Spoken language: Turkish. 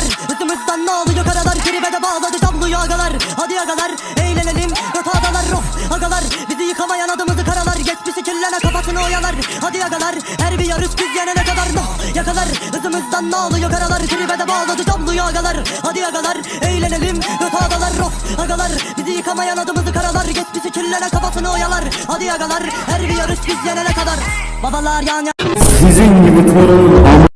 agalar Hızımızdan ne oluyor karalar Tribede bağladı tabloyu agalar Hadi agalar eğlenelim. Götü adalar roh agalar. Bizi yıkamayan adımızı karalar. Geçmişi kirlene kafasını oyalar. Hadi agalar her bir yarış biz yenene kadar. Noh Yakalar. Hızımızdan ne oluyor karalar? Tribede bağladı tabloyu agalar Hadi agalar eğlenelim. Götü adalar roh agalar. Bizi yıkamayan adımızı karalar. Geçmişi kirlene kafasını oyalar. Hadi agalar her bir yarış biz yenene kadar. Babalar yan yana. Sizin gibi torunun